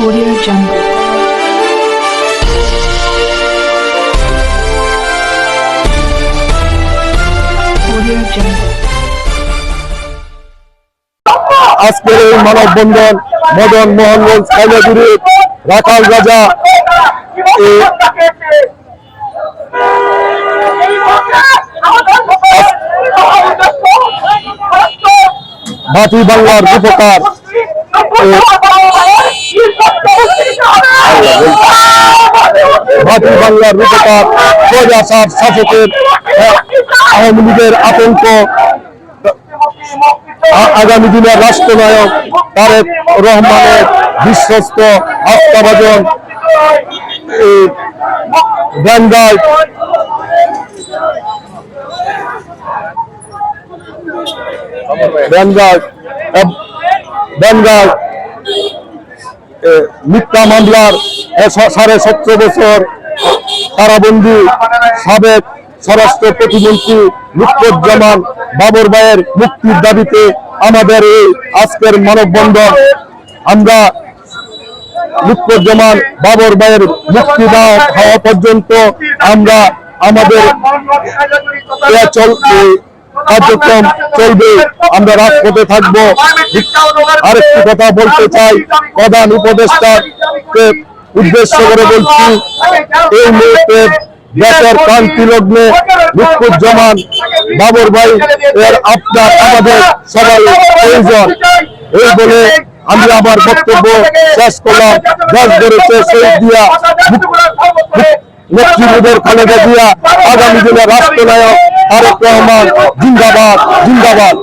Audio Jungle. আজকের এই মানববন্ধন মদন মোহনগঞ্জ খাইলাগুড়ি রাখাল রাজা বাতি বাংলার রূপকার বাতি বাংলার রূপকার প্রজাসার শাসকের আওয়ামী লীগের আতঙ্ক আগামী দিনের রাষ্ট্রনায়ক তারেক রহমানের বিশ্বস্ত আস্থাভাজন ব্যান্ডার ব্যান্ডার ব্যান্ডার মিথ্যা মামলার সাড়ে সতেরো বছর কারাবন্দি সাবেক স্বরাষ্ট্র প্রতিমন্ত্রী লুৎফুজ্জামান বাবর ভাইয়ের মুক্তির দাবিতে আমাদের এই আজকের মানববন্ধন। আমরা লুৎফুজ্জামান বাবর ভাইয়ের মুক্তি না হওয়া পর্যন্ত আমরা আমাদের কার্যক্রম চলবে। আমরা রাজপথে থাকব। আরেকটি কথা বলতে চাই। প্রধান উপদেষ্টাকে উদ্দেশ্য করে বলছি এই মুহূর্তে দেশের ক্রান্তি লগ্নে লুৎফুজ্জামান বাবর ভাই এর আপনার আমাদের সবাই প্রয়োজন এই বলে আমি আমার বক্তব্য শেষ করলাম। দেশ গড়েছে শহীদ দিয়া নেতৃত্বের খালেদা জিয়া আগামী দিনে রাষ্ট্রনায়ক তারেক রহমান জিন্দাবাদ জিন্দাবাদ।